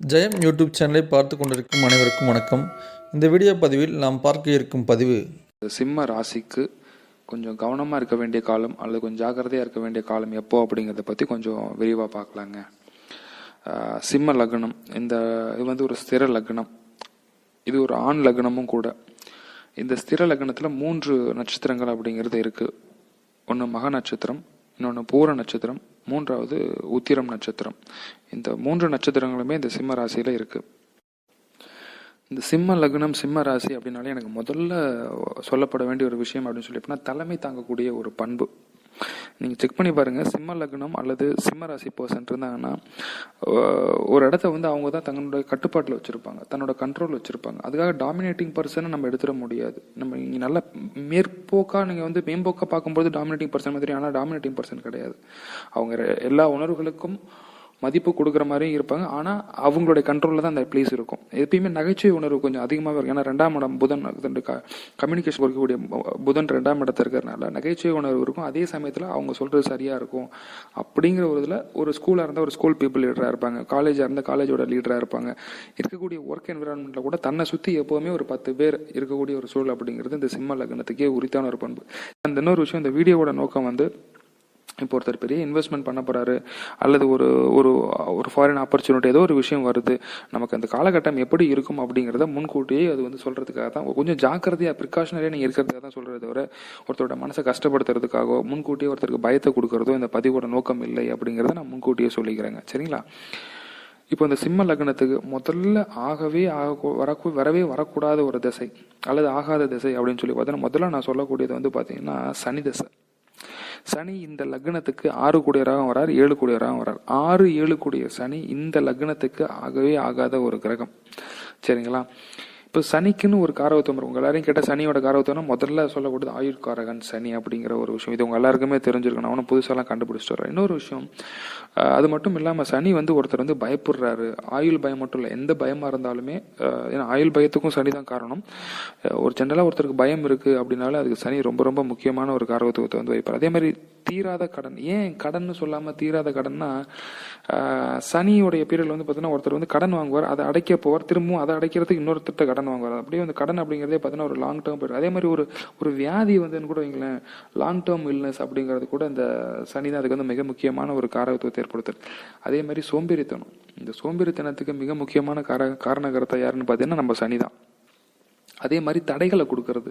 ஜெயம் YouTube சேனலை பார்த்து கொண்டிருக்கும் அனைவருக்கும் வணக்கம். இந்த வீடியோ பதிவில் நாம் பார்க்க இருக்கும் பதிவு. சிம்ம ராசிக்கு கொஞ்சம் கவனமாக இருக்க வேண்டிய காலம் அல்லது கொஞ்சம் ஜாக்கிரதையாக இருக்க வேண்டிய காலம் எப்போ அப்படிங்கிறத பற்றி கொஞ்சம் விரிவாக பார்க்கலாங்க. சிம்ம லக்னம். இந்த இது வந்து ஒரு ஸ்திர லக்னம். இது ஒரு ஆண் லக்னமும் கூட. இந்த ஸ்திர லக்னத்தில் மூன்று நட்சத்திரங்கள் அப்படிங்கிறது இருக்குது ஒன்று மக நட்சத்திரம் இன்னொன்று பூர நட்சத்திரம் மூன்றாவது உத்திரம் நட்சத்திரம். இந்த மூன்று நட்சத்திரங்களுமே இந்த சிம்ம ராசியில் இருக்குது இந்த சிம்ம லக்னம் சிம்ம ராசி அப்படின்னாலே எனக்கு முதல்ல சொல்லப்பட வேண்டிய ஒரு விஷயம் அப்படின்னு சொல்லி அப்படின்னா தலைமை தாங்கக்கூடிய ஒரு பண்பு. நீங்கள் செக் பண்ணி பாருங்கள் சிம்ம லக்னம் அல்லது சிம்ம ராசி பர்சன் இருந்தாங்கன்னா ஒரு இடத்த வந்து அவங்க தான் தங்களுடைய கட்டுப்பாட்டில் வச்சுருப்பாங்க. தன்னோட கண்ட்ரோல் வச்சுருப்பாங்க. அதுக்காக டாமினேட்டிங் பர்சனை நம்ம எடுத்துட முடியாது. நம்ம இங்கே நல்ல மேற்போக்காக நீங்கள் வந்து மேம்போக்காக பார்க்கும்போது டாமினேட்டிங் பர்சன் மாதிரி ஆனால் டாமினேட்டிங் பர்சன் கிடையாது. அவங்க எல்லா உணர்வுகளுக்கும் மதிப்பு கொடுக்குற மாதிரியும் இருப்பாங்க. ஆனால் அவங்களுடைய கண்ட்ரோலில் தான் அந்த பிளேஸ் இருக்கும். எப்பயுமே நகைச்சுவை உணர்வு கொஞ்சம் அதிகமாகவே இருக்கும். ஏன்னா ரெண்டாம் இடம் புதன் கம்யூனிகேஷன் இருக்கக்கூடிய புதன் ரெண்டாம் இடத்துல இருக்கிறதுனால நகைச்சுவை உணர்வு இருக்கும். அதே சமயத்தில் அவங்க சொல்கிறது சரியாக இருக்கும். அப்படிங்கிற ஒரு இதில் ஒரு ஸ்கூலாக இருந்தால் ஒரு ஸ்கூல் பீப்புள் லீடராக இருப்பாங்க. காலேஜாக இருந்தால் காலேஜோட லீடராக இருப்பாங்க. இருக்கக்கூடிய ஒர்க் என்விரான்மெண்ட்டில் கூட தன்னை சுற்றி எப்போவுமே ஒரு பத்து பேர் இருக்கக்கூடிய ஒரு சூழல் அப்படிங்கிறது இந்த சிம்ம லக்னத்துக்கே உரித்தான ஒரு பண்பு. அந்த இன்னொரு விஷயம் இந்த வீடியோவோட நோக்கம் வந்து இப்போ ஒருத்தர் பெரிய இன்வெஸ்ட்மெண்ட் பண்ண போறாரு. அல்லது ஒரு ஒரு ஒரு ஃபாரின் ஆப்பர்ச்சுனிட்டி ஏதோ ஒரு விஷயம் வருது. நமக்கு அந்த காலகட்டம் எப்படி இருக்கும் அப்படிங்கிறத முன்கூட்டியே அது வந்து சொல்றதுக்காக தான் கொஞ்சம் ஜாக்கிரதையாக ப்ரிகாஷனரியாக நீங்கள் இருக்கிறதுக்காக தான் சொல்கிறத தவிர ஒருத்தரோட மனசை கஷ்டப்படுத்துறதுக்காகவோ முன்கூட்டியே ஒருத்தருக்கு பயத்தை கொடுக்கறதோ இந்த பதிவோட நோக்கம் இல்லை அப்படிங்கிறத நான் முன்கூட்டியே சொல்லிக்கிறேங்க. சரிங்களா? இப்போ இந்த சிம்ம லக்னத்துக்கு முதல்ல ஆகவே ஆக வரக்கூ வரவே வரக்கூடாத ஒரு திசை அல்லது ஆகாத திசை அப்படின்னு சொல்லி பார்த்தீங்கன்னா முதல்ல நான் சொல்லக்கூடியது வந்து பார்த்தீங்கன்னா சனி திசை. சனி இந்த லக்னத்துக்கு ஆறு கூடியராகவும் வரார் ஏழு கூடியராகவும் வரார். ஆறு ஏழு கூடிய சனி இந்த லக்னத்துக்கு ஆகவே ஆகாத ஒரு கிரகம். சரிங்களா? இப்போ சனிக்குன்னு ஒரு காரவத்துவம் இருக்கும். எல்லாரையும் கேட்ட சனியோட காரவத்துவம் முதல்ல சொல்லக்கூடியது ஆயுட்காரகன் சனி அப்படிங்கிற ஒரு விஷயம். இது உங்க எல்லாருக்குமே தெரிஞ்சிருக்கணும் அவனும் புதுசாலாம் கண்டுபிடிச்சிட்டு வரேன். இன்னொரு விஷயம் அது மட்டும் இல்லாமல் சனி வந்து ஒருத்தர் வந்து பயப்படுறாரு. ஆயுள் பயம் மட்டும் இல்லை. எந்த பயமா இருந்தாலுமே ஏன்னா ஆயுள் பயத்துக்கும் சனி தான் காரணம். ஒரு ஜென்ரலாக ஒருத்தருக்கு பயம் இருக்கு அப்படின்னாலே அதுக்கு சனி ரொம்ப ரொம்ப முக்கியமான ஒரு காரவத்துவத்தை வந்து வைப்பார் அதே மாதிரி தீராத கடன். ஏன் கடன் சொல்லாம தீராத கடன்னா ஆஹ், சனியோடைய பீரியட்ல வந்து பார்த்தீங்கன்னா ஒருத்தர் வந்து கடன் வாங்குவார். அதை அடைக்க போவார். திரும்பவும் அதை அடைக்கிறதுக்கு இன்னொருத்தர் கடன் வாங்குவார் அப்படியே வந்து கடன் அப்படிங்கிறதே பார்த்தீங்கன்னா ஒரு லாங் டேர்ம் போயிடும். அதே மாதிரி ஒரு ஒரு வியாதி வந்துன்னு கூட வைங்களேன் லாங் டேர்ம் இல்னஸ் அப்படிங்கிறது கூட இந்த சனி தான் அதுக்கு வந்து மிக முக்கியமான ஒரு காரகத்துவத்தை ஏற்படுத்துது. அதே மாதிரி சோம்பேறித்தனம். இந்த சோம்பேறித்தனத்துக்கு மிக முக்கியமான கார காரணகர்த்தா யாருன்னு பார்த்தீங்கன்னா நம்ம சனி தான். அதே மாதிரி தடைகளை கொடுக்கறது.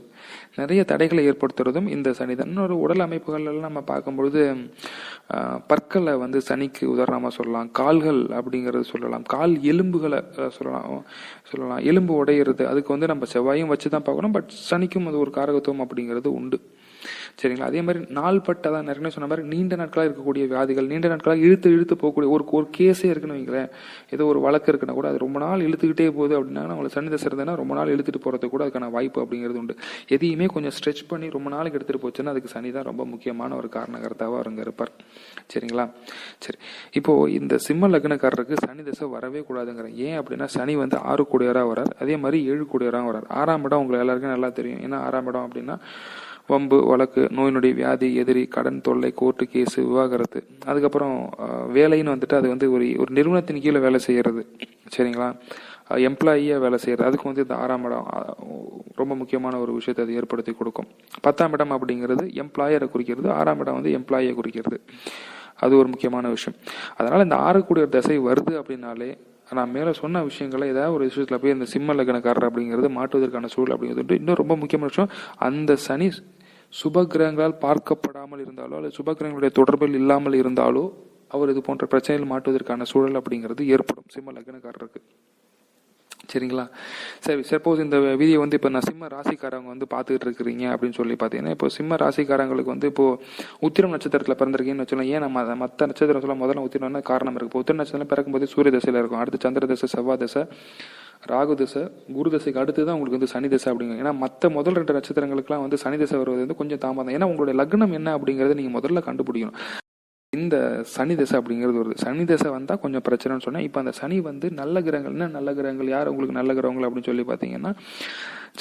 நிறைய தடைகளை ஏற்படுத்துறதும் இந்த சனிதான் இன்னொரு உடல் அமைப்புகள் எல்லாம் நம்ம பார்க்கும்பொழுது பற்களை வந்து சனிக்கு உதாரணமாக சொல்லலாம். கால்கள் அப்படிங்கிறது சொல்லலாம். கால் எலும்புகளை சொல்லலாம். சொல்லலாம். எலும்பு உடையிறது. அதுக்கு வந்து நம்ம செவ்வாயும் வச்சு தான் பார்க்கணும். பட் சனிக்கும் அது ஒரு காரகத்துவம் அப்படிங்கிறது உண்டு. சரிங்களா? அதே மாதிரி நாள்பட்ட தான் நிறைய சொன்ன மாதிரி நீண்ட நாட்களாக இருக்கக்கூடிய வியாதிகள் நீண்ட நாட்களாக இழுத்து இழுத்து போகக்கூடிய ஒரு ஒரு கேஸே இருக்குன்னு வைங்களேன். ஏதோ ஒரு வழக்கு இருக்குன்னா கூட அது ரொம்ப நாள் இழுத்துக்கிட்டே போகுது அப்படின்னா அவங்களுக்கு சனி தசை இருந்ததுன்னா ரொம்ப நாள் இழுத்துட்டு போகிறது கூட அதுக்கான வாய்ப்பு அப்படிங்கிறது உண்டு. எதையுமே கொஞ்சம் ஸ்ட்ரெச் பண்ணி ரொம்ப நாளைக்கு எடுத்துகிட்டு போச்சுன்னா அதுக்கு சனி தான் ரொம்ப முக்கியமான ஒரு காரணகர்த்தாவாக அங்கே இருப்பார் சரிங்களா? சரி. இப்போ இந்த சிம்ம லக்னக்காரருக்கு சனி தசை வரவே கூடாதுங்கிறேன் ஏன் அப்படின்னா சனி வந்து ஆறு கூடியராக வரார். அதே மாதிரி ஏழு கூடியராக வரார். ஆறாம் இடம் உங்களுக்கு எல்லாருக்கும் நல்லா தெரியும். ஏன்னா ஆறாம் இடம் அப்படின்னா வம்பு வழக்கு நோய் நொடி வியாதி எதிரி கடன் தொல்லை கோர்ட்டு கேஸு விவாகரத்து. அதுக்கப்புறம் வேலைன்னு வந்துட்டு அது வந்து ஒரு ஒரு நிறுவனத்தின் கீழே வேலை செய்கிறது சரிங்களா? எம்ப்ளாயியாக வேலை செய்கிறது அதுக்கு வந்து இந்த ஆறாம் இடம் ரொம்ப முக்கியமான ஒரு விஷயத்தை அது ஏற்படுத்தி கொடுக்கும். பத்தாம் இடம் அப்படிங்கிறது எம்ப்ளாயரை குறிக்கிறது. ஆறாம் இடம் வந்து எம்ப்ளாயை குறிக்கிறது. அது ஒரு முக்கியமான விஷயம். அதனால் இந்த ஆறக்கூடிய ஒரு தசை வருது அப்படின்னாலே நான் மேலே சொன்ன விஷயங்களை ஏதாவது ஒரு விஷயத்தில் போய் இந்த சிம்ம லக்னக்காரர் அப்படிங்கிறது மாட்டுவதற்கான சூழல் அப்படிங்கிறது இன்னும் ரொம்ப முக்கியமான விஷயம். அந்த சனி சுபகிரகங்களால் பார்க்கப்படாமல் இருந்தாலோ அல்லது சுபகிரகங்களுடைய தொடர்பில் இல்லாமல் இருந்தாலோ அவர் இது போன்ற பிரச்சனைகள் மாட்டுவதற்கான சூழல் அப்படிங்கிறது ஏற்படும். சிம்ம லக்னக்காரருக்கு. சரிங்களா? சரி சப்போஸ் இந்த வீடியோ வந்து இப்போ நான் சிம்ம ராசிக்காரங்க வந்து பார்த்துக்கிட்டு இருக்கிறீங்க அப்படின்னு சொல்லி பார்த்தீங்கன்னா இப்போ சிம்ம ராசிக்காரங்களுக்கு வந்து இப்போ உத்திரம் நட்சத்திரத்தில் பிறந்திருக்கீங்கன்னு வச்சுக்கலாம் ஏன் நம்ம மற்ற நட்சத்திரம் சொல்ல முதல்ல உத்திரம்னா காரணம் இருக்கு? இப்போ உத்திர நட்சத்திரம் பிறக்கும்போது சூரிய தசையில் இருக்கும். அடுத்து சந்திர தசை செவ்வாய் தசை. ராகு தசை குரு தசைக்கு அடுத்து தான் உங்களுக்கு வந்து சனி தசை அப்படிங்க. ஏன்னா மற்ற முதல் ரெண்டு நட்சத்திரங்களுக்குலாம் வந்து சனி தசை வருவது வந்து கொஞ்சம் தாமதம். ஏன்னா உங்களுடைய லக்னம் என்ன அப்படிங்கறத நீங்க முதல்ல கண்டுபிடிக்கணும். இந்த சனி தசை அப்படிங்கிறது வருது சனி தசை வந்தால் கொஞ்சம் பிரச்சனைன்னு சொன்னேன் இப்போ அந்த சனி வந்து நல்ல கிரகங்கள் என்ன நல்ல கிரகங்கள் யார் உங்களுக்கு நல்ல கிரகங்கள் அப்படின்னு சொல்லி பார்த்தீங்கன்னா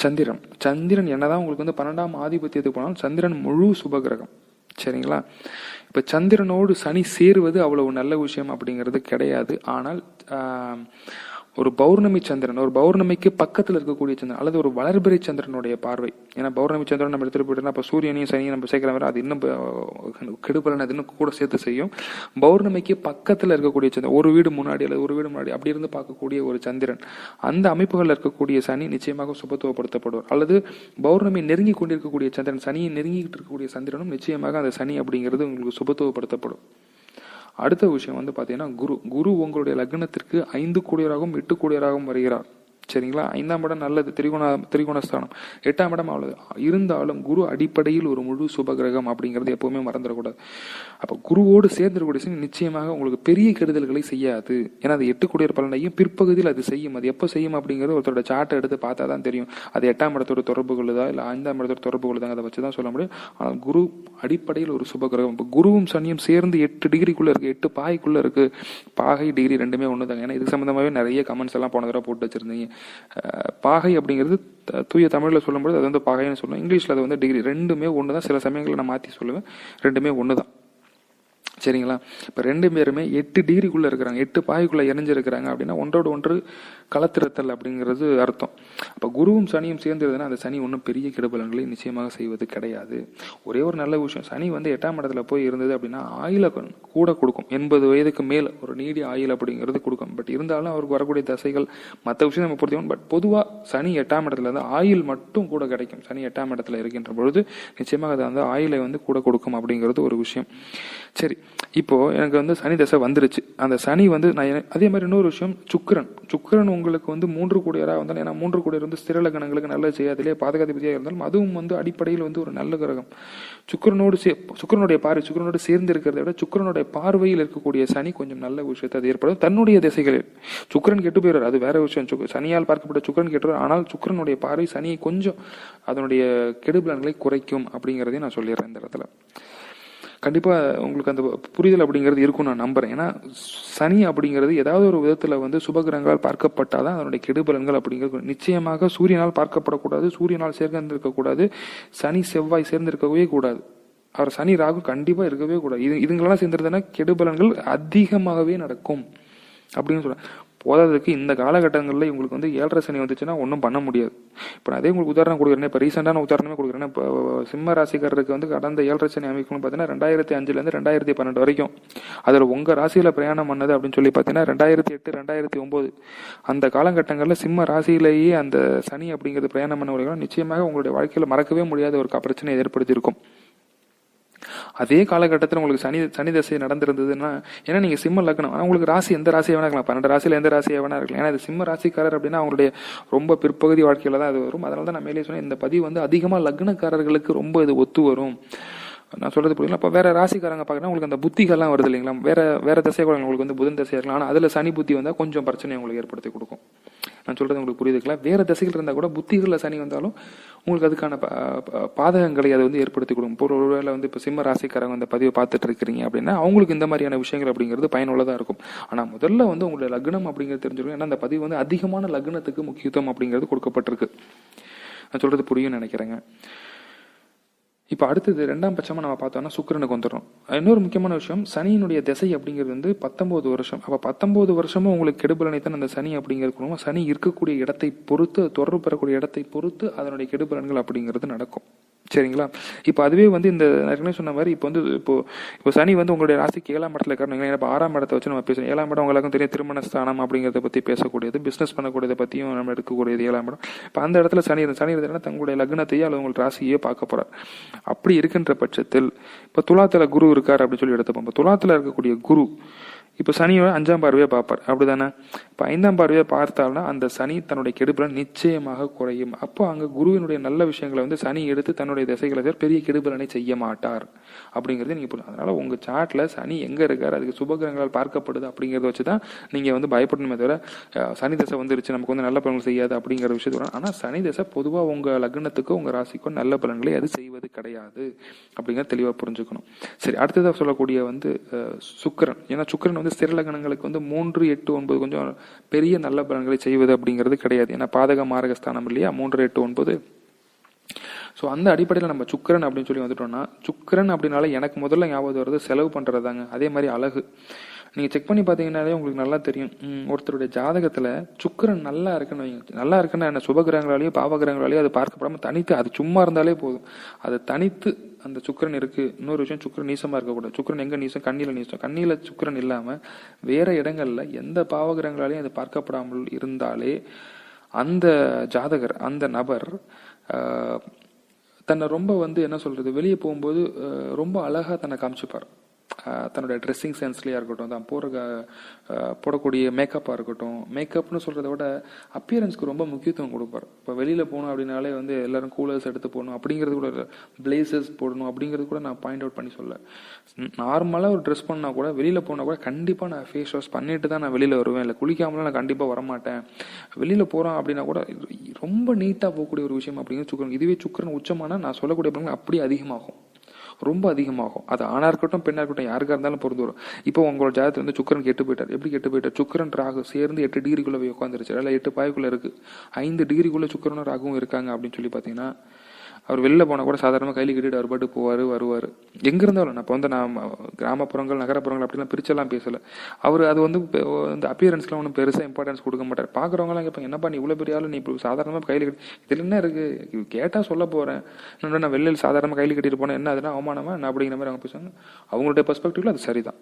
சந்திரன். சந்திரன் என்னதான் உங்களுக்கு வந்து பன்னெண்டாம் ஆதிபத்தியத்துக்கு போனாலும் சந்திரன் முழு சுபகிரகம் சரிங்களா? இப்போ சந்திரனோடு சனி சேருவது அவ்வளவு நல்ல விஷயம் அப்படிங்கிறது கிடையாது. ஆனால் ஒரு பௌர்ணமி சந்திரன் ஒரு பௌர்ணமிக்கு பக்கத்தில் இருக்கக்கூடிய சந்திரன் அல்லது ஒரு வளர்பிறை சந்திரனுடைய பார்வை. ஏன்னா பௌர்ணமி சந்திரன் நம்ம எடுத்துகிட்டு போயிட்டோம்னா அப்போ சூரியனையும் சனியும் நம்ம சேர்க்கிற மாதிரி அது இன்னும் கெடுபலன் அது இன்னும் கூட சேர்த்து செய்யும். பௌர்ணமிக்கு பக்கத்தில் இருக்கக்கூடிய சந்திரன் ஒரு வீடு முன்னாடி அல்லது ஒரு வீடு முன்னாடி அப்படி இருந்து பார்க்கக்கூடிய ஒரு சந்திரன் அந்த அமைப்புகளில் இருக்கக்கூடிய சனி நிச்சயமாக சுபத்துவப்படுத்தப்படுவார். அல்லது பௌர்ணமி நெருங்கி கொண்டிருக்கக்கூடிய சந்திரன் சனியை நெருங்கிட்டு இருக்கக்கூடிய சந்திரனும் நிச்சயமாக அந்த சனி அப்படிங்கிறது உங்களுக்கு சுபத்துவப்படுத்தப்படும். அடுத்த விஷயம் வந்து பார்த்தீங்கன்னா குரு. குரு உங்களுடைய லக்னத்திற்கு ஐந்து கூடியராகவும் எட்டு கூடியராகவும் வருகிறார். சரிங்களா? ஐந்தாம் இடம் நல்லது. திரிகோண திரிகோணஸ்தானம். எட்டாம் இடம் அவ்வளவு. இருந்தாலும் குரு அடிப்படையில் ஒரு முழு சுபகிரகம் அப்படிங்கிறது எப்பவுமே மறந்துடக்கூடாது. அப்போ குருவோடு சேர்ந்திருக்கக்கூடிய சனி நிச்சயமாக உங்களுக்கு பெரிய கெடுதல்களை செய்யாது. ஏன்னா அது எட்டு கூடியர் பலனையும் பிற்பகுதியில் அது செய்யும். அது எப்போ செய்யும் அப்படிங்கிறது ஒருத்தரோட சார்ட்டை எடுத்து பார்த்தா தான் தெரியும். அது எட்டாம் இடத்தோட தொடர்பு கொள்ளுதா இல்லை ஐந்தாம் இடத்தோட தொடர்பு கொள்ளுதாங்க அதை வச்சு தான் சொல்ல முடியும். ஆனால் குரு அடிப்படையில் ஒரு சுபகிரகம். இப்போ குருவும் சனியும் சேர்ந்து எட்டு டிகிரிக்குள்ளே இருக்குது எட்டு பாய்க்குள்ளே இருக்குது பாகை டிகிரி ரெண்டுமே ஒன்று தாங்க ஏன்னா இது சம்மந்தமாகவே நிறைய கமெண்ட்ஸ் எல்லாம் போன தடவை போட்டு வச்சிருந்தீங்க. பாகை அப்படிங்கிறது த- தூய தமிழில் சொல்லும்போது அது வந்து பாகைன்னு சொல்லுவோம். இங்கிலீஷில் அது வந்து டிகிரி ரெண்டுமே ஒன்று தான் சில சமயங்களில் நான் மாற்றி சொல்லுவேன். ரெண்டுமே ஒன்று தான் சரிங்களா? இப்போ ரெண்டு பேருமே எட்டு டிகிரிக்குள்ளே இருக்கிறாங்க. எட்டு பாய்க்குள்ளே இணைஞ்சிருக்கிறாங்க அப்படின்னா ஒன்றோடு ஒன்று கலத்திருத்தல் அப்படிங்கிறது அர்த்தம். அப்போ குருவும் சனியும் சேர்ந்துருதுன்னா அந்த சனி ஒன்றும் பெரிய கெடுபலன்களை நிச்சயமாக செய்வது கிடையாது. ஒரே ஒரு நல்ல விஷயம். சனி வந்து எட்டாம் இடத்துல போய் இருந்தது அப்படின்னா ஆயில கூட கொடுக்கும். எண்பது வயதுக்கு மேல் ஒரு நீடி ஆயில் அப்படிங்கிறது கொடுக்கும். பட் இருந்தாலும் அவருக்கு வரக்கூடிய தசைகள் மற்ற விஷயம் நம்ம பொறுத்தவரை பட் பொதுவாக சனி எட்டாம் இடத்துல இருந்து ஆயில் மட்டும் கூட கிடைக்கும். சனி எட்டாம் இடத்துல இருக்கின்ற பொழுது நிச்சயமாக அது வந்து ஆயிலை வந்து கூட கொடுக்கும் அப்படிங்கிறது ஒரு விஷயம். சரி. இப்போது எனக்கு வந்து சனி தசை வந்துருச்சு. அந்த சனி வந்து நான் அதே மாதிரி இன்னொரு விஷயம் சுக்கரன். சுக்கிரன் உங்களுக்கு வந்து மூன்று கூடியராக வந்தாலும் ஏன்னா மூன்று கூடியர் வந்து ஸ்திர லக்னங்களுக்கு நல்லது செய்யாதிலே பாதகாதிபதியாக இருந்தாலும் அதுவும் வந்து அடிப்படையில் வந்து ஒரு நல்ல கிரகம். சுக்கரனோடு சே சுக்கரனுடைய பார்வை சுக்கரனோடு சேர்ந்து இருக்கிறத விட சுக்கிரனுடைய பார்வையில் இருக்கக்கூடிய சனி கொஞ்சம் நல்ல விஷயத்தை அது ஏற்படும் தன்னுடைய திசைகளில். சுக்கிரன் கெட்டு போயிடுறார். அது வேற விஷயம். சுக்க- சனியால் பார்க்கப்பட்ட சுக்கரன் கெட்டுறார் ஆனால் சுக்கரனுடைய பார்வை சனியை கொஞ்சம் அதனுடைய கெடுபலன்களை குறைக்கும் அப்படிங்கிறதையும் நான் சொல்லிடுறேன் இந்த இடத்துல. கண்டிப்பாக உங்களுக்கு அந்த புரிதல் அப்படிங்கிறது இருக்கும் நான் நம்புறேன். ஏன்னா சனி அப்படிங்கிறது ஏதாவது ஒரு விதத்தில் வந்து சுபகிரகங்களால் பார்க்கப்பட்டால் தான் அதனுடைய கெடுபலன்கள் அப்படிங்கிறது நிச்சயமாக சூரியனால் பார்க்கப்படக்கூடாது சூரியனால் சேர்ந்திருக்கக்கூடாது சனி செவ்வாய் சேர்ந்திருக்கவே கூடாது. அவர் சனி ராகு கண்டிப்பாக இருக்கவே கூடாது. இது இதுங்களெல்லாம் சேர்ந்துருதுன்னா கெடுபலன்கள் அதிகமாகவே நடக்கும் அப்படின்னு சொல்கிறேன் போதாததுக்கு இந்த காலகட்டங்களில் இவங்களுக்கு வந்து ஏழரை சனி வந்துச்சுன்னா ஒன்றும் பண்ண முடியாது. இப்போ நான் அதே உங்களுக்கு உதாரணம் கொடுக்குறேன் இப்போ ரீசெண்டான உதாரணமே கொடுக்குறேன் இப்போ சிம்ம ராசிக்காரருக்கு வந்து கடந்த ஏழரை சனி அமைக்கணும்னு பார்த்தீங்கன்னா ரெண்டாயிரத்தி அஞ்சுலேருந்து ரெண்டாயிரத்தி பன்னெண்டு வரைக்கும். அதில் உங்கள் ராசியில் பிரயாணம் பண்ணது அப்படின்னு சொல்லி பார்த்தீங்கன்னா ரெண்டாயிரத்தி எட்டு ரெண்டாயிரத்தி ஒம்பது அந்த காலகட்டங்களில் சிம்ம ராசியிலேயே அந்த சனி அப்படிங்கிறது பிரயாணம் பண்ணவர்கள் நிச்சயமாக உங்களுடைய வாழ்க்கையில் மறக்கவே முடியாத ஒரு க- பிரச்சனையை ஏற்படுத்தியிருக்கும். அதே காலகட்டத்தில் உங்களுக்கு சனி சனி தசை நடந்திருந்ததுன்னா ஏன்னா நீங்க சிம்ம லக்னம். ஆனா உங்களுக்கு ராசி எந்த ராசியாக வேணா இருக்கலாம். பன்னெண்டு ராசியில எந்த ராசியா வேணா இருக்கலாம். ஏன்னா இது சிம்ம ராசிக்காரர் அப்படின்னா அவங்களுடைய ரொம்ப பிற்பகுதி வாழ்க்கையில் தான் அது வரும். அதனால தான் நான் மேலே சொன்னேன் இந்த பதிவு வந்து அதிகமா லக்னக்காரர்களுக்கு ரொம்ப இது ஒத்து வரும். நான் சொல்றது புரியல. அப்போ வேற ராசிக்காரங்க பார்க்கறா உங்களுக்கு அந்த புத்திகள்லாம் வருது இல்லைங்களா? வேற வேற தசை கூட உங்களுக்கு வந்து புதன் திசையா இருக்கலாம். ஆனால் அதில் சனி புத்தி வந்தால் கொஞ்சம் பிரச்சனை உங்களுக்கு ஏற்படுத்தி கொடுக்கும். நான் சொல்றது உங்களுக்கு புரியுதுக்கலாம் வேற தசைகள் இருந்தால் கூட புத்திகளில் சனி வந்தாலும் உங்களுக்கு அதுக்கான பா- பாதகங்களை அதை வந்து ஏற்படுத்தி கொடுக்கும். இப்போ ஒருவேளை வந்து இப்போ சிம்ம ராசிக்காரங்க அந்த பதிவை பார்த்துட்டு இருக்கிறீங்க அப்படின்னா அவங்களுக்கு இந்த மாதிரியான விஷயங்கள் அப்படிங்கிறது பயனுள்ளதாக இருக்கும். ஆனால் முதல்ல வந்து உங்களுடைய லக்னம் அப்படிங்கிறது தெரிஞ்சிருக்கும். ஏன்னா அந்த பதிவு வந்து அதிகமான லக்னத்துக்கு முக்கியத்துவம் அப்படிங்கிறது கொடுக்கப்பட்டிருக்கு. நான் சொல்றது புரியும்னு நினைக்கிறேங்க. இப்போ அடுத்தது ரெண்டாம் பட்சமாக நம்ம பார்த்தோம்னா சுக்கிரனுக்கு வந்துடும் இன்னொரு முக்கியமான விஷயம் சனியினுடைய திசை அப்படிங்கிறது வந்து பத்தொன்பது வருஷம். அப்போ பத்தொன்பது வருஷமும் உங்களுக்கு கெடுபலனை தான் அந்த சனி அப்படிங்கிறது கொடுக்கும். சனி இருக்கக்கூடிய இடத்தை பொறுத்து தொடர்பு பெறக்கூடிய இடத்தை பொறுத்து அதனுடைய கெடுபலன்கள் அப்படிங்கிறது நடக்கும். சரிங்களா? இப்போ அதுவே வந்து இந்த ஏற்கனவே சொன்ன மாதிரி இப்போ வந்து இப்போ இப்போ சனி வந்து உங்களுடைய ராசிக்கு ஏழாம் இடத்துல இருக்காருங்க இப்போ ஆறாம் இடத்தை வச்சு நம்ம பேசுறோம் ஏழாம் இடம் உங்களுக்கு தெரியும் திருமண ஸ்தானம் அப்படிங்கிறத பற்றி பேசக்கூடியது பிஸ்னஸ் பண்ணக்கூடியதை பற்றியும் நம்ம எடுக்கக்கூடியது ஏழாம் இடம். இப்போ அந்த இடத்துல சனி இருந்து- சனி இருந்ததுன்னா தங்களுடைய லக்னத்தையோ அல்லது உங்கள் ராசியோ பார்க்க போகிறார் அப்படி இருக்கின்ற பட்சத்தில் இப்போ துலாத்தில் குரு இருக்கார் அப்படின்னு சொல்லி எடுத்துப்போம். இப்போ துலாத்தில் இருக்கக்கூடிய குரு இப்போ சனியோட அஞ்சாம் பார்வையை பார்ப்பார். அப்படிதானே? இப்போ ஐந்தாம் பார்வையை பார்த்தால்னா அந்த சனி தன்னுடைய கெடுபலன் நிச்சயமாக குறையும். அப்போ அங்கே குருவினுடைய நல்ல விஷயங்களை வந்து சனி எடுத்து தன்னுடைய திசைகளை சார் பெரிய கெடுபலனை செய்ய மாட்டார். அப்படிங்கிறது நீங்கள் புரியும் அதனால் உங்கள் சாட்டில் சனி எங்கே இருக்கார் அதுக்கு சுபகிரகங்களால் பார்க்கப்படுது அப்படிங்கிறத வச்சு தான் நீங்கள் வந்து பயப்படணுமே தவிர சனி தசை வந்துருச்சு நமக்கு வந்து நல்ல பலன்கள் செய்யாது அப்படிங்கிற விஷயத்தோட ஆனால் சனி தசை பொதுவாக உங்கள் லக்னத்துக்கோ உங்கள் ராசிக்கோ நல்ல பலன்களை அது செய்வது கிடையாது. அப்படிங்கிறத தெளிவாக புரிஞ்சுக்கணும். சரி அடுத்ததாக சொல்லக்கூடிய வந்து சுக்கரன் சுக்கிரன். ஏன்னா சுக்கிரன் வந்து வந்து லக்னங்களுக்கு வந்து மூன்று எட்டு ஒன்பது கொஞ்சம் பெரிய நல்ல பலன்களை செய்வது அப்படிங்கிறது கிடையாது. ஏன்னா பாதக மாரகஸ்தானம் இல்லையா? மூன்று எட்டு ஒன்பது. ஸோ அந்த அடிப்படையில் நம்ம சுக்கிரன் அப்படின்னு சொல்லி வந்துட்டோம்னா சுக்கரன் அப்படின்னால எனக்கு முதல்ல ஞாபகம் வருது செலவு பண்ணுறதாங்க அதே மாதிரி அழகு. நீங்கள் செக் பண்ணி பார்த்தீங்கன்னாலே உங்களுக்கு நல்லா தெரியும். ஒருத்தருடைய ஜாதகத்தில் சுக்கரன் நல்லா இருக்குன்னு வைங்க. நல்லா இருக்குன்னா என்ன? சுபகிரகங்களாலேயோ பாவகிரகங்களாலேயோ அது பார்க்கப்படாமல் தனித்து அது சும்மா இருந்தாலே போதும். அது தனித்து அந்த சுக்கிரன் இருக்கு. இன்னொரு விஷயம் சுக்கிரன் நீசமா இருக்கக்கூடாது. சுக்கிரன் எங்க நீசம்? கண்ணில நீசம். கண்ணில சுக்கிரன் இல்லாம வேற இடங்கள்ல எந்த பாவகிரகங்களாலையும் அது பார்க்கப்படாமல் இருந்தாலே அந்த ஜாதகர் அந்த நபர் தன்னை ரொம்ப வந்து என்ன சொல்றது? வெளியே போகும்போது ரொம்ப அழகா தன்னை காமிச்சுப்பார். தன்னுடைய ட்ரெஸ்ஸிங் சென்ஸ்லேயே இருக்கட்டும் தான் போற போடக்கூடிய மேக்கப்பாக இருக்கட்டும். மேக்கப்னு சொல்கிறத விட அப்பியரன்ஸ்க்கு ரொம்ப முக்கியத்துவம் கொடுப்பார். இப்போ வெளியில் போகணும் அப்படின்னாலே வந்து எல்லாரும் கூலர்ஸ் எடுத்து போகணும் அப்படிங்கிறது கூட பிளேசஸ் போடணும் அப்படிங்கிறது கூட நான் பாயிண்ட் அவுட் பண்ணி சொல்ல நார்மலாக ஒரு ட்ரெஸ் பண்ணால் கூட வெளியில் போனால் கூட கண்டிப்பாக நான் ஃபேஸ் வாஷ் பண்ணிட்டு தான் நான் வெளியில் வருவேன். இல்லை குளிக்காமலாம் நான் கண்டிப்பாக வரமாட்டேன். வெளியில் போகிறோம் அப்படின்னா கூட ரொம்ப நீட்டாக போகக்கூடிய ஒரு விஷயம் அப்படிங்கிறது சுக்கரன். இதுவே சுக்கரன் உச்சமானா நான் சொல்லக்கூடிய பலன்கள் அப்படியே அதிகமாகும். ரொம்ப அதிகமாகும். அது ஆணாக இருக்கட்டும் பெண்ணாக இருக்கட்டும் யாருக்கா இருந்தாலும் பொருந்து வரும். இப்போ உங்களோட ஜாதத்தில் வந்து சுக்கரன் கெட்டு போயிட்டார். எப்படி கெட்டு போயிட்டார்? சுக்கரன் ராகு சேர்ந்து எட்டு டிகிரிக்குள்ள போய் உட்காந்துருச்சு அதில் எட்டு பாய்க்குள்ளே இருக்கு. ஐந்து டிகிரிக்குள்ள சுக்கரனும் ராகுவும் இருக்காங்க அப்படின்னு சொல்லி பார்த்தீங்கன்னா அவர் வெளில போனால் கூட சாதாரணமாக கையில் கட்டிட்டு அவர் பாட்டு போவார் வருவார். எங்கே இருந்தாலும் நான் இப்போ வந்து நான் கிராமப்புறங்கள் நகரப்புறங்கள் அப்படிலாம் பிரிச்செல்லாம் பேசலை. அவர் அது வந்து இந்த அப்பியரன்ஸ்லாம் ஒன்றும் பெருசாக இம்பார்ட்டன்ஸ் கொடுக்க மாட்டார். பார்க்குறவங்களாம் கேட்பாங்க என்னப்பா நீ இவ்வளோ பெரிய ஆள் நீ இப்போ சாதாரணமாக கையில் கட்டி இதில் என்ன இருக்குது கேட்டால் சொல்ல போகிறேன் இன்னொன்று நான் வெளியில் சாதாரணமாக கையில் கட்டிட்டு போனேன் என்ன அதுனா அவமானமா? என்ன அப்படிங்கிற மாதிரி அவங்க பேசுவாங்க அவங்களுடைய பெர்ஸ்பெக்டிவ்ல அது சரிதான்.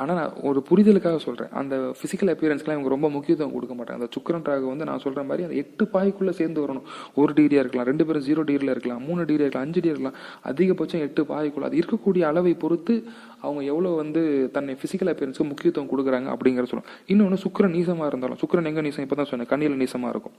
ஆனால் நான் ஒரு புரிதலுக்காக சொல்கிறேன் அந்த ஃபிசிக்கல் அப்பியரன்ஸ்க்குலாம் இவங்க ரொம்ப முக்கியத்துவம் கொடுக்க மாட்டாங்க. அந்த சுக்கரன் ராகு வந்து நான் சொல்கிற மாதிரி அந்த எட்டு பாய்க்குள்ளே சேர்ந்து வரணும். ஒரு டிகிரியாக இருக்கலாம் ரெண்டு பேரும் ஜீரோ டிகிரியில் இருக்கலாம் மூணு டிகிரி இருக்கலாம் அஞ்சு டிகிரி இருக்கலாம் அதிகபட்சம் எட்டு பாய்க்குள்ள. அது இருக்கக்கூடிய அளவை பொறுத்து அவங்க எவ்வளோ வந்து தன்னை ஃபிசிக்கல் அப்பியரன்ஸுக்கு முக்கியத்துவம் கொடுக்குறாங்க அப்படிங்கிற சொல்லணும் இன்னொன்று சுக்கரன் நீசமாக இருந்தாலும் சுக்கரன் எங்கே நீசம்? இப்போ தான் சொன்னேன் கண்ணியில் நீசமாக இருக்கும்.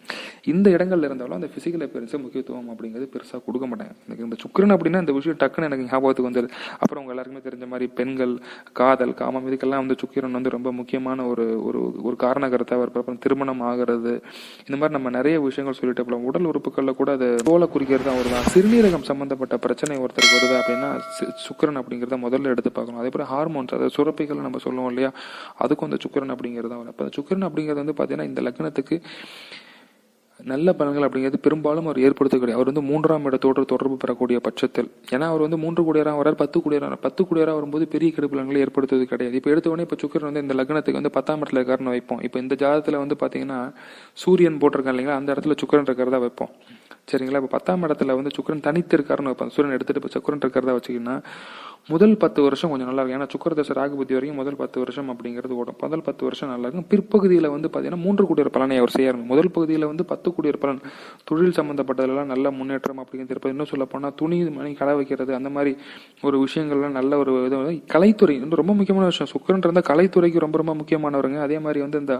இந்த இடங்கள்ல இருந்தாலும் அந்த ஃபிசிக்கல் அப்பியரன்ஸுக்கு முக்கியத்துவம் அப்படிங்கிறது பெருசாக கொடுக்க மாட்டாங்க. எனக்கு இந்த சுக்கரன் அப்படின்னா இந்த விஷயம் டக்குன்னு எனக்கு ஞாபகத்துக்கு வந்தது. அப்புறம் அவங்க எல்லாருக்குமே தெரிஞ்ச மாதிரி பெண்கள் காதல் காமம் இதுக்கெல்லாம் வந்து சுக்கிரன் வந்து ரொம்ப முக்கியமான ஒரு ஒரு ஒரு காரணகர்த்தா ஒரு அப்புறம் திருமணம் ஆகிறது. இந்த மாதிரி நம்ம நிறைய விஷயங்கள் சொல்லிட்டு போகலாம் உடல் உறுப்புகளில் கூட அது தோலை குறிக்கிறது தான். வருதான் சிறுநீரகம் சம்மந்தப்பட்ட பிரச்சனை ஒருத்தருக்கு வருது அப்படின்னா சுக்கரன் அப்படிங்கிறத முதல்ல எடுத்து பார்க்கணும். அதே போல ஹார்மோன்ஸ் அதாவது சுரப்பிகள் நம்ம சொல்லுவோம் இல்லையா? அதுக்கும் அந்த சுக்கிரன் அப்படிங்கிறது தான் வரும். அப்போ சுக்கரன் அப்படிங்கிறது வந்து பார்த்தீங்கன்னா இந்த லக்னத்துக்கு நல்ல பலன்கள் அப்படிங்கிறது பெரும்பாலும் அவர் ஏற்படுத்தக்கூடிய அவர் வந்து மூன்றாம் இடத்தோடு தொடர்பு பெறக்கூடிய பட்சத்தில். ஏன்னா அவர் வந்து மூன்று குடியராக வரார் பத்து குடியராக பத்து குடியராக வரும்போது பெரிய கெடு பலன்களை ஏற்படுத்துவது கிடையாது. இப்போ எடுத்தவொடனே இப்போ சுக்கரன் வந்து இந்த லக்னத்துக்கு வந்து பத்தாம் இடத்துல இருக்காருன்னு வைப்போம். இப்போ இந்த ஜாதத்தில் வந்து பார்த்தீங்கன்னா சூரியன் போட்டிருக்காங்க இல்லைங்களா? அந்த இடத்துல சுக்கரன் இருக்கிறதா வைப்போம். சரிங்களா? இப்போ பத்தாம் இடத்துல வந்து சுக்கரன் தனித்து இருக்காருன்னு வைப்போம். சூரியன் எடுத்துகிட்டு இப்போ சுக்கரன் இருக்கிறதா வச்சுக்கிங்கன்னா முதல் பத்து வருஷம் கொஞ்சம் நல்லா இருக்கும். ஏன்னா சுக்கர ராகுபதி வரைக்கும் முதல் பத்து வருஷம் அப்படிங்கிறது ஓடும். முதல் பத்து வருஷம் நல்லா இருக்கும். பிற்பகுதியில் வந்து பார்த்தீங்கன்னா மூன்று குடியர் பலனை அவர் செய்ய முதல் பகுதியில் வந்து பத்து குடியர் பலன். தொழில் சம்பந்தப்பட்டதெல்லாம் நல்ல முன்னேற்றம் அப்படிங்கிறது இருப்பது. இன்னும் சொல்ல போனால் துணி மணி கடை வைக்கிறது அந்த மாதிரி ஒரு விஷயங்கள்லாம் நல்ல ஒரு இது கலைத்துறை. வந்து ரொம்ப முக்கியமான விஷயம். சுக்கரன் இருந்தால் கலைத்துறைக்கு ரொம்ப ரொம்ப முக்கியமானவருங்க. அதே மாதிரி வந்து இந்த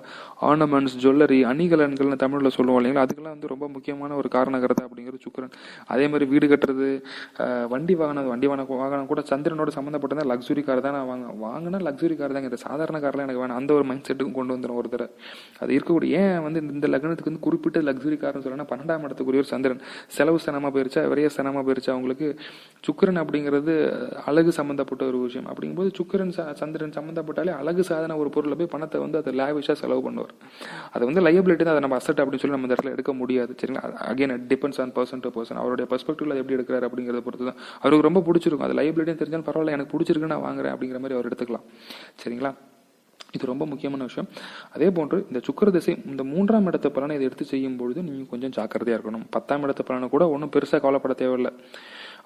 ஆர்னமெண்ட்ஸ் ஜுவல்லரி அணிகலன்கள்னு தமிழில் சொல்லுவோம் இல்லைங்களா? அதுக்கெல்லாம் வந்து ரொம்ப முக்கியமான ஒரு காரணகர்த்தா அப்படிங்கிறது சுக்கரன். அதே மாதிரி வீடு கட்டுறது வண்டி வாகனம் வண்டி வாகனம் வாகனம் கூட என்னோட சம்மந்தப்பட்டதா லக்ஸுரி கார் தான் நான் வாங்க வாங்கினா லக்ஸுரி கார் தாங்க. இந்த சாதாரண கார்லாம் எனக்கு வேணாம். அந்த ஒரு மைண்ட் செட்டுக்கும் கொண்டு வந்துடும் ஒரு தடவை. அது இருக்கக்கூடிய ஏன் வந்து இந்த- லக்னத்துக்கு வந்து குறிப்பிட்ட லக்ஸுரி கார்னு சொல்லணும்னா பன்னெண்டாம் இடத்துக்குரிய ஒரு சந்திரன். செலவு ஸ்தனமா போயிருச்சா விரைய ஸ்தனமா போயிருச்சா அவங்களுக்கு சுக்கிரன் அப்படிங்கிறது அழகு சம்மந்தப்பட்ட ஒரு விஷயம். அப்படிங்கும்போது சுக்கிரன் ச- சந்திரன் சம்மந்தப்பட்டாலே அழகு சாதன ஒரு பொருளை போய் பணத்தை வந்து அதை லேவிஷாக செலவு பண்ணுவார். அது வந்து லைபிலிட்டி தான். அதை நம்ம அசட் அப்படின்னு சொல்லி நம்ம இந்த இடத்துல எடுக்க முடியாது. சரிங்களா? Again depends on person to person அவருடைய பெர்ஸ்பெக்டிவ்ல எப்படி எடுக்கிறார் அப்படிங்கிறத பொறுத்து தான் அவருக்கு ரொம்ப பிடிச்சிருக்கும். அது லைபிலிட்டின்னு தெரிஞ்சாலும் பரவாயில்ல எனக்கு பிடிச்சிருக்கு நான் வாங்குறேன் அப்படிங்கிற மாதிரி அவர் எடுத்துக்கலாம். சரிங்களா? இது ரொம்ப முக்கியமான விஷயம். அதே போன்று இந்த சுக்கிர திசை இந்த மூன்றாம் இடத்து பலனை இதை எடுத்து செய்யும் பொழுது நீங்கள் கொஞ்சம் ஜாக்கிரதையாக இருக்கணும். பத்தாம் இடத்து பலனை கூட ஒன்றும் பெருசாக கவலைப்பட தேவையில்லை.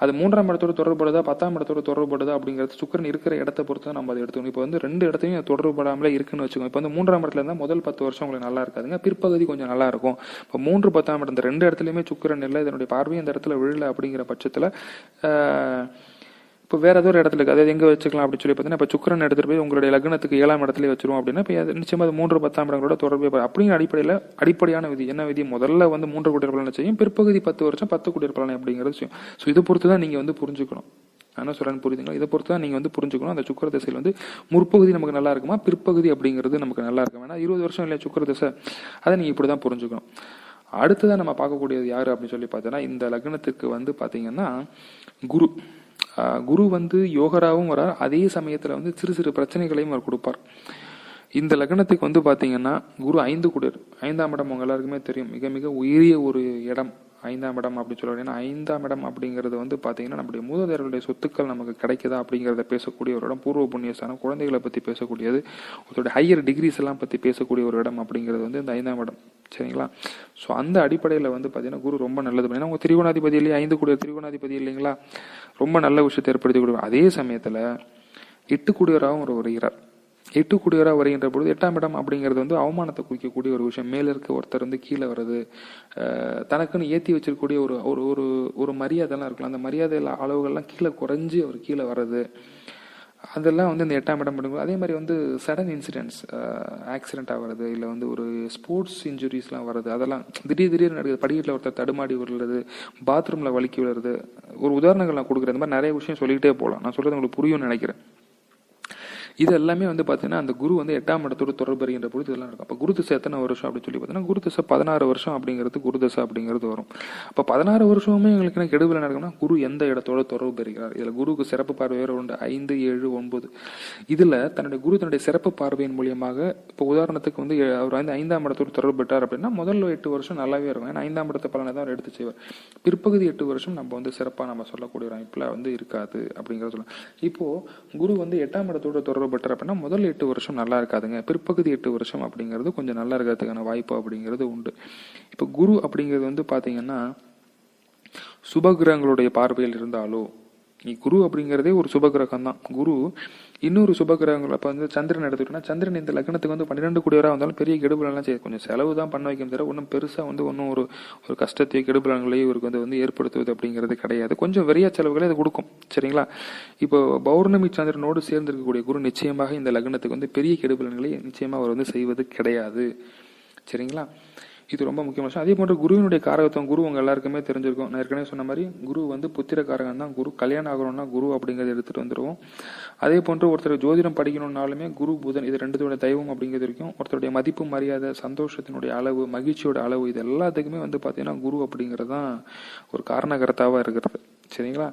அது மூன்றாம் இடத்தோட தொடர்புடுதா பத்தாம் இடத்தோட தொடர்புடுதா அப்படிங்கிறது சுக்கிரன் இருக்கிற இடத்த பொறுத்து தான் நம்ம அதை எடுத்துக்கணும். இப்போ வந்து ரெண்டு இடத்தையும் தொடர்புபடாமலே இருக்குன்னு வச்சுக்கோங்க. இப்போ வந்து மூன்றாம் இடத்துல இருந்தால் முதல் பத்து வருஷம் உங்களுக்கு நல்லா இருக்காதுங்க. பிற்பகுதி கொஞ்சம் நல்லா இருக்கும். இப்போ மூன்று பத்தாம் இடம் இந்த ரெண்டு இடத்துலையுமே சுக்கிரன் இல்லை இதனுடைய பார்வையும் இந்த இடத்துல விழல அப்படிங்கிற பட்சத்தில் இப்போ வேறு ஏதோ ஒரு இடத்துல இருக்குது அதாவது எங்கே வச்சுக்கலாம் அப்படின்னு சொல்லி பார்த்தீங்கன்னா இப்போ சுக்கரன் எடுத்துகிட்டு போய் உங்களுடைய லக்னத்துக்கு ஏழாம் இடத்துல வச்சிருவோம் அப்படின்னா இப்போ நிச்சயமாக அது மூன்று பத்தாம் இடங்களோட தொடர்பு. அப்படிங்கிற அடிப்படையில் அடிப்படையான விதி. என்ன விதி? முதல்ல வந்து மூன்று குடியர் பலனை செய்யும்? பிற்பகுதி பத்து வருஷம் பத்து குடியர் பலனை அப்படிங்கிறது செய்யும். ஸோ இதை பொறுத்து தான் நீங்கள் வந்து புரிஞ்சுக்கணும். என்ன சொல்கிறேன் புரியுதுங்களா? இதை பொறுத்து தான் நீங்கள் வந்து புரிஞ்சுக்கணும். அந்த சுக்கர திசையில் வந்து முற்பகுதி நமக்கு நல்லா இருக்குமா? பிற்பகுதி அப்படிங்கிறது நமக்கு நல்லா இருக்கும்? வேணா இருபது வருஷம் இல்லையா சுக்கர திசை? அதை நீங்கள் இப்படி தான் புரிஞ்சுக்கணும். அடுத்ததான் நம்ம பார்க்கக்கூடியது யார் அப்படின்னு சொல்லி பார்த்தோன்னா இந்த லக்னத்துக்கு வந்து பார்த்தீங்கன்னா குரு. குரு வந்து யோகராவும் வரார். அதே சமயத்தில் வந்து சிறு சிறு பிரச்சனைகளையும் அவர் கொடுப்பார். இந்த லக்னத்துக்கு வந்து பார்த்தீங்கன்னா குரு ஐந்து குடியர் ஐந்தாம் இடம் உங்கள் எல்லாருக்குமே தெரியும். மிக மிக உயரிய ஒரு இடம். ஐந்தாம் இடம் அப்படின்னு சொல்லுவாங்க ஐந்தாம் இடம் அப்படிங்கிறது வந்து பார்த்தீங்கன்னா நம்முடைய மூதாதையர்களுடைய சொத்துக்கள் நமக்கு கிடைக்குதா அப்படிங்கிறத பேசக்கூடிய ஒரு இடம். பூர்வ புண்ணியஸ்தானம் குழந்தைகளை பற்றி பேசக்கூடியது. ஒருத்தருடைய ஹையர் டிகிரிஸ் எல்லாம் பற்றி பேசக்கூடிய ஒரு இடம் அப்படிங்கிறது வந்து இந்த ஐந்தாம் இடம். சரிங்களா? ஸோ அந்த அடிப்படையில் வந்து பார்த்தீங்கன்னா குரு ரொம்ப நல்லது. பண்ணி உங்கள் திரிகோணாதிபதி இல்லையா? ஐந்து கூடிய திரிகோணாதிபதி இல்லைங்களா? ரொம்ப நல்ல விஷயத்தை ஏற்படுத்தி கொடுக்கும் அதே சமயத்தில் எட்டு கூடியவராகவும் ஒரு வருகிறார். எட்டு கூடியவராக வருகின்ற பொழுது எட்டாம் இடம் அப்படிங்கிறது வந்து அவமானத்தை குறிக்கக்கூடிய ஒரு விஷயம். மேலே இருக்க ஒருத்தர் வந்து கீழே வர்றது தனக்குன்னு ஏற்றி வச்சிருக்கக்கூடிய ஒரு ஒரு ஒரு ஒரு மரியாதைலாம் இருக்கலாம். அந்த மரியாதை அளவுகள்லாம் கீழே குறைஞ்சி அவர் கீழே வர்றது. அதெல்லாம் வந்து இந்த எட்டாம் இடம் பண்ணும்போது அதே மாதிரி வந்து சடன் இன்சிடென்ட்ஸ் ஆக்சிடென்ட் ஆகிறது இல்லை வந்து ஒரு ஸ்போர்ட்ஸ் இன்ஜுரிஸ்லாம் வர்றது அதெல்லாம் திடீர் திடீர்னு நடக்குது. படிக்கட்டில் ஒருத்தர் தடுமாடி விழுறது பாத்ரூமில் வலிக்கி விழுறது. ஒரு உதாரணங்கள் நான் கொடுக்குறேன். இந்த மாதிரி நிறைய விஷயம் சொல்லிக்கிட்டே போகலாம். நான் சொல்கிறது உங்களுக்கு புரியும்னு நினைக்கிறேன். இது எல்லாமே வந்து பார்த்தீங்கன்னா அந்த குரு வந்து எட்டாம் இடத்தோடு தொடர்பு அறிகின்ற பொழுது இதெல்லாம் இருக்கும். அப்போ குரு திசை எத்தனை வருஷம் அப்படின்னு சொல்லி பார்த்தீங்கன்னா குரு திசை பதினாறு வருஷம் அப்படிங்கிறது குரு திசை அப்படிங்கிறது வரும். அப்போ பதினாறு வருஷமுமே எங்களுக்கு என்ன கெடுவில் நடக்கும்னா குரு எந்த இடத்தோட தொடர்பு பெறுகிறார்? இதில் குருவுக்கு சிறப்பு பார்வை வேறு உண்டு. ஐந்து ஏழு ஒன்பது. இதில் தன்னுடைய குரு தன்னுடைய சிறப்பு பார்வையின் மூலியமாக இப்போ உதாரணத்துக்கு வந்து அவர் வந்து ஐந்தாம் இடத்தோடு தொடர்பு பெற்றார் அப்படின்னா முதல்ல எட்டு வருஷம் நல்லாவே இருக்கும். ஏன்னா ஐந்தாம் இடத்த பலனை தான் அவர் எடுத்து செய்வார். பிற்பகுதி எட்டு வருஷம் நம்ம வந்து சிறப்பாக நம்ம சொல்லக்கூடிய ஒரு அமைப்பில் வந்து இருக்காது அப்படிங்கிறத சொல்லலாம் இப்போது குரு வந்து எட்டாம் இடத்தோட தொடர்பு பெற்றார் அப்படின்னா முதல் எட்டு வருஷம் நல்லா இருக்காதுங்க. பிற்பகுதி எட்டு வருஷம் அப்படிங்கிறது கொஞ்சம் நல்லா இருக்கிறதுக்கான வாய்ப்பு அப்படிங்கிறது உண்டு. இப்போ குரு அப்படிங்கிறது வந்து பார்த்தீங்கன்னா சுபகிரகங்களுடைய பார்வையில் இருந்தாலோ நீ குரு அப்படிங்கிறதே ஒரு சுபகிரகம் தான் குரு இன்னொரு சுபகிரகங்கள் இப்போ வந்து சந்திரன் எடுத்துக்கிட்டோம்னா சந்திரன் இந்த லக்னத்துக்கு வந்து பன்னிரெண்டு கூடியவராக வந்தாலும் பெரிய கெடுபலன்லாம் செய்ய கொஞ்சம் செலவு தான் பண்ண வைக்கும் தவிர ஒன்றும் பெருசாக வந்து ஒன்றும் ஒரு ஒரு கஷ்டத்தையோ கெடுபலன்களையும் இவருக்கு வந்து வந்து ஏற்படுத்துவது அப்படிங்கிறது கிடையாது. கொஞ்சம் வெறிய செலவுகளை அது கொடுக்கும். சரிங்களா? இப்போ பௌர்ணமி சந்திரனோடு சேர்ந்திருக்கக்கூடிய குரு நிச்சயமாக இந்த லக்னத்துக்கு வந்து பெரிய கெடுபலன்களை நிச்சயமாக அவர் வந்து செய்வது கிடையாது. சரிங்களா? இது ரொம்ப முக்கியமான விஷயம் அதே போன்று குருவினுடைய காரகத்துவம் குரு உங்க எல்லாருக்குமே தெரிஞ்சிருக்கும். நான் ஏற்கனவே சொன்ன மாதிரி குரு வந்து புத்திர காரகம் தான். குரு கல்யாணம் ஆகணும்னா குரு அப்படிங்கறத எடுத்துட்டு வந்துருவோம். அதே போன்று ஒருத்தர் ஜோதிடம் படிக்கணும்னாலுமே குரு புதன் இது ரெண்டுத்தோட தெய்வம் அப்படிங்கிறது வரைக்கும் ஒருத்தருடைய மதிப்பு மரியாதை சந்தோஷத்தினுடைய அளவு மகிழ்ச்சியோட அளவு இது எல்லாத்துக்குமே வந்து பார்த்தீங்கன்னா குரு அப்படிங்கிறது தான் ஒரு காரணகர்த்தாவாக இருக்கிறது. சரிங்களா?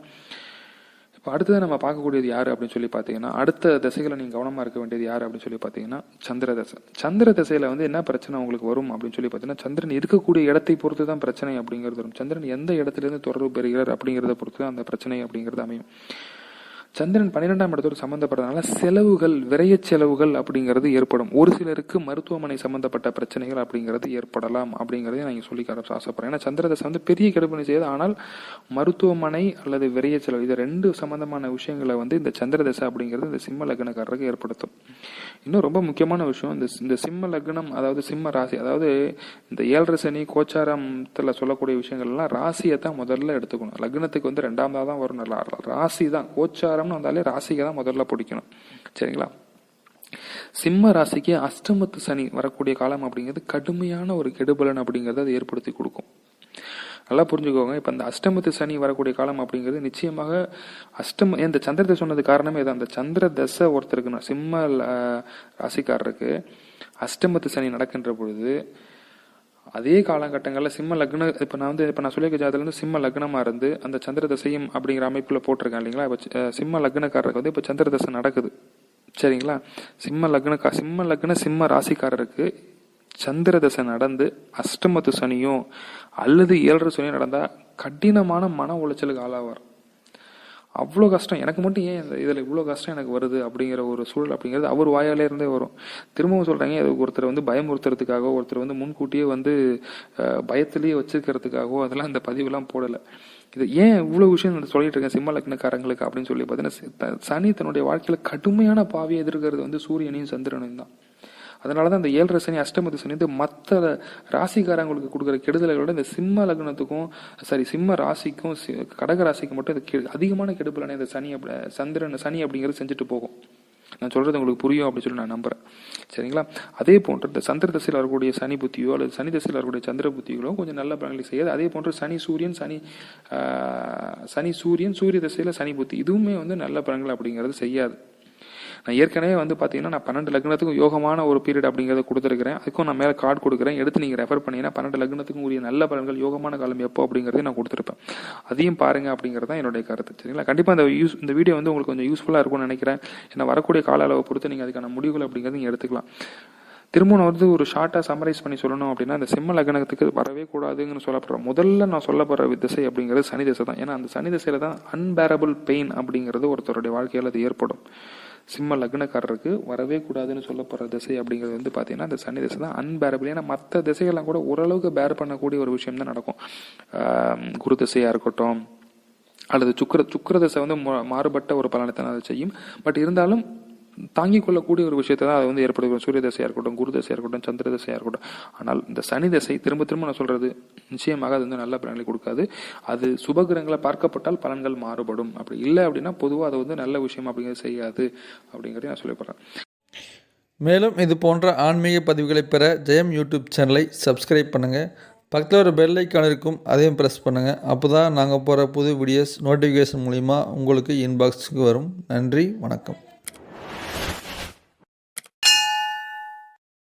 இப்போ அடுத்தது நம்ம பார்க்கக்கூடியது யார் அப்படின்னு சொல்லி பார்த்தீங்கன்னா அடுத்த திசைகளை நீங்கள் கவனமாக இருக்க வேண்டியது யார் அப்படின்னு சொல்லி பார்த்தீங்கன்னா சந்திர தசை. சந்திர திசையில் வந்து என்ன பிரச்சனை உங்களுக்கு வரும் அப்படின்னு சொல்லி பார்த்தீங்கன்னா சந்திரன் இருக்கக்கூடிய இடத்தை பொறுத்து தான் பிரச்சனை அப்படிங்கிறது வரும். சந்திரன் எந்த இடத்துலேருந்து தொடர்பு பெறுகிறார் அப்படிங்கிறத பொறுத்து தான் அந்த பிரச்சனை அப்படிங்கிறது அமையும். சந்திரன் பன்னிரெண்டாம் இடத்தோடு சம்மந்தப்பட்டதுனால செலவுகள் விரைய செலவுகள் அப்படிங்கிறது ஏற்படும். ஒரு சிலருக்கு மருத்துவமனை சம்மந்தப்பட்ட பிரச்சனைகள் அப்படிங்கிறது ஏற்படலாம் அப்படிங்கிறதையும் நான் சொல்லி காட்ட ஆசைப்படுறேன். ஏன்னா சந்திரதசை வந்து பெரிய கெடுபணி செய்யுது. ஆனால் மருத்துவமனை அல்லது விரைய செலவு இது ரெண்டு சம்பந்தமான விஷயங்களை வந்து இந்த சந்திரதசை அப்படிங்கிறது இந்த சிம்ம லக்னக்காரருக்கு ஏற்படுத்தும். இன்னும் ரொம்ப முக்கியமான விஷயம் இந்த இந்த சிம்ம லக்னம் அதாவது சிம்ம ராசி அதாவது இந்த ஏழரை சனி கோச்சாரத்தில் சொல்லக்கூடிய விஷயங்கள் எல்லாம் ராசியை தான் முதல்ல எடுத்துக்கணும். லக்னத்துக்கு வந்து ரெண்டாம் தான் வரும். நல்லா ராசி தான் கோச்சாரம்னு வந்தாலே ராசிக்கு தான் முதல்ல பிடிக்கணும். சரிங்களா? சிம்ம ராசிக்கு அஷ்டமத்து சனி வரக்கூடிய காலம் அப்படிங்கிறது கடுமையான ஒரு கெடுபலன் அப்படிங்கிறத அது ஏற்படுத்தி கொடுக்கும். நல்லா புரிஞ்சுக்கோங்க. இப்போ அந்த அஷ்டமத்து சனி வரக்கூடிய காலம் அப்படிங்கிறது நிச்சயமாக அஷ்டம இந்த சந்திரத்தை சொன்னது காரணமே இது அந்த சந்திர தசை ஒருத்தருக்கு சிம்ம ராசிக்காரருக்கு அஷ்டமத்து சனி நடக்கின்ற பொழுது அதே காலகட்டங்களில் சிம்ம லக்ன இப்போ நான் வந்து இப்போ நான் சொல்லியிருக்க ஜாதகத்துலேருந்து சிம்ம லக்னமாக இருந்து அந்த சந்திர தசையும் அப்படிங்கிற அமைப்பில் போட்டிருக்கேன் இல்லைங்களா? இப்போ சிம்ம லக்னக்காரருக்கு வந்து இப்போ சந்திர தசை நடக்குது. சரிங்களா? சிம்ம லக்னக்கா சிம்ம லக்ன சிம்ம ராசிக்காரருக்கு சந்திர தசை நடந்து அஷ்டமத்து சனியும் அல்லது ஏழரை சனியும் நடந்தால் கடினமான மன உளைச்சலுக்கு ஆளாவார். அவ்வளோ கஷ்டம். எனக்கு மட்டும் ஏன் இந்த இதில் இவ்வளோ கஷ்டம் எனக்கு வருது அப்படிங்கிற ஒரு சூழல் அப்படிங்கிறது அவர் வாயாலே இருந்தே வரும். திரும்பவும் சொல்கிறாங்க அது ஒருத்தர் வந்து பயமுறுத்துறதுக்காகவோ ஒருத்தர் வந்து முன்கூட்டியே வந்து பயத்திலேயே வச்சிருக்கிறதுக்காகவோ அதெல்லாம் இந்த பதிவுலாம் போடலை. இது ஏன் இவ்வளோ விஷயம் நான் சொல்லிட்டு இருக்கேன் சிம்ம லக்னக்காரங்களுக்கு அப்படின்னு சொல்லி பார்த்தீங்கன்னா சனி தன்னுடைய வாழ்க்கையில் கடுமையான பாவியை எதிர்க்கிறது வந்து சூரியனையும் சந்திரனையும் தான். அதனால தான் இந்த ஏழரை சனி அஷ்டமத்து சனி வந்து மற்ற ராசிக்காரங்களுக்கு கொடுக்குற கெடுதலை விட இந்த சிம்ம லக்னத்துக்கும் சாரி சிம்ம ராசிக்கும் கடக ராசிக்கும் மட்டும் இந்த அதிகமான கெடுபலனை இந்த சனி அப்படி சந்திரன் சனி அப்படிங்கிறது செஞ்சுட்டு போகும். நான் சொல்றது உங்களுக்கு புரியும் அப்படின்னு சொல்லி நான் நம்புறேன். சரிங்களா? அதே போன்ற இந்த சந்திர தசையில் வரக்கூடிய சனி புத்தியோ அல்லது சனி தசையில் வரக்கூடிய சந்திர புத்திகளோ கொஞ்சம் நல்ல பலன்களை செய்யாது. அதே போன்ற சனி சூரியன் சனி சனி சூரியன் சூரிய தசையில் சனி புத்தி. இதுவுமே வந்து நல்ல பலன்கள் அப்படிங்கிறது செய்யாது. நான் ஏற்கனவே வந்து பார்த்தீங்கன்னா நான் பன்னெண்டு லக்னத்துக்கும் யோகமான ஒரு பீரியட் அப்படிங்கிறத கொடுத்துருக்கிறேன். அதுக்கும் நான் மேலே கார்டு கொடுக்குறேன். எடுத்து நீங்கள் ரெஃபர் பண்ணீங்கன்னா பன்னெண்டு லக்னத்துக்கும் உரிய நல்ல பலன்கள் யோகமான காலம் எப்போ அப்படிங்கிறதையும் நான் கொடுத்துருப்பேன். அதையும் பாருங்க அப்படிங்கிறது தான் என்னுடைய கருத்து. சரிங்களா? கண்டிப்பாக இந்த யூஸ் இந்த வீடியோ வந்து உங்களுக்கு கொஞ்சம் யூஸ்ஃபுல்லாக இருக்கும்னு நினைக்கிறேன். ஏன்னா வரக்கூடிய கால அளவை பொறுத்து நீங்கள் அதுக்கான முடிவுகள் அப்படிங்கிறது நீங்கள் எடுத்துக்கலாம். திரும்ப நான் வந்து ஒரு ஷார்ட்டாக சம்மரைஸ் பண்ணி சொல்லணும் அப்படின்னா இந்த சிம்ம லக்னத்துக்கு வரவே கூடாதுன்னு சொல்லப்படுற முதல்ல நான் சொல்லப்படுற திசை அப்படிங்கிறது சனி திசை தான். ஏன்னா அந்த சனி திசையில் தான் அன்பேரபிள் பெயின் அப்படிங்கிறது ஒருத்தருடைய வாழ்க்கையில் அது ஏற்படும். சிம்ம லக்னக்காரருக்கு வரவே கூடாதுன்னு சொல்லப்படுற திசை அப்படிங்கிறது வந்து பார்த்தீங்கன்னா அந்த சனி திசை தான். அன்பேரபிள் ஏன்னா மற்ற திசைகள்லாம் கூட ஓரளவுக்கு பேர் பண்ணக்கூடிய ஒரு விஷயம் தான் நடக்கும். குரு திசையாக இருக்கட்டும் அல்லது சுக்கர சுக்கர திசை வந்து மா- மாறுபட்ட ஒரு பலனை தான் அதை செய்யும். பட் இருந்தாலும் தாங்கிக் கொள்ளக்கூடிய ஒரு விஷயத்தை தான் அது வந்து ஏற்படுத்தும் சூரிய தசையாக இருக்கட்டும் குரு தசையாக இருக்கட்டும் சந்திர தசையாக இருக்கட்டும். ஆனால் இந்த சனி தசை திரும்ப திரும்ப நான் சொல்கிறது நிச்சயமாக அது வந்து நல்ல பலன்களை கொடுக்காது. அது சுபகிரகங்களை பார்க்கப்பட்டால் பலன்கள் மாறுபடும். அப்படி இல்லை அப்படின்னா பொதுவாக அது வந்து நல்ல விஷயம் அப்படிங்கிறது செய்யாது அப்படிங்கிறத நான் சொல்லப்படுறேன் மேலும் இது போன்ற ஆன்மீக பதிவுகளை பெற ஜெயம் யூடியூப் சேனலை சப்ஸ்கிரைப் பண்ணுங்கள் பக்கத்தில் ஒரு பெல் ஐக்கான் இருக்கும் அதையும் ப்ரெஸ் பண்ணுங்கள் அப்போ தான் நாங்கள் போகிற புது வீடியோஸ் நோட்டிஃபிகேஷன் மூலிமா உங்களுக்கு இன்பாக்ஸுக்கு வரும். நன்றி வணக்கம்.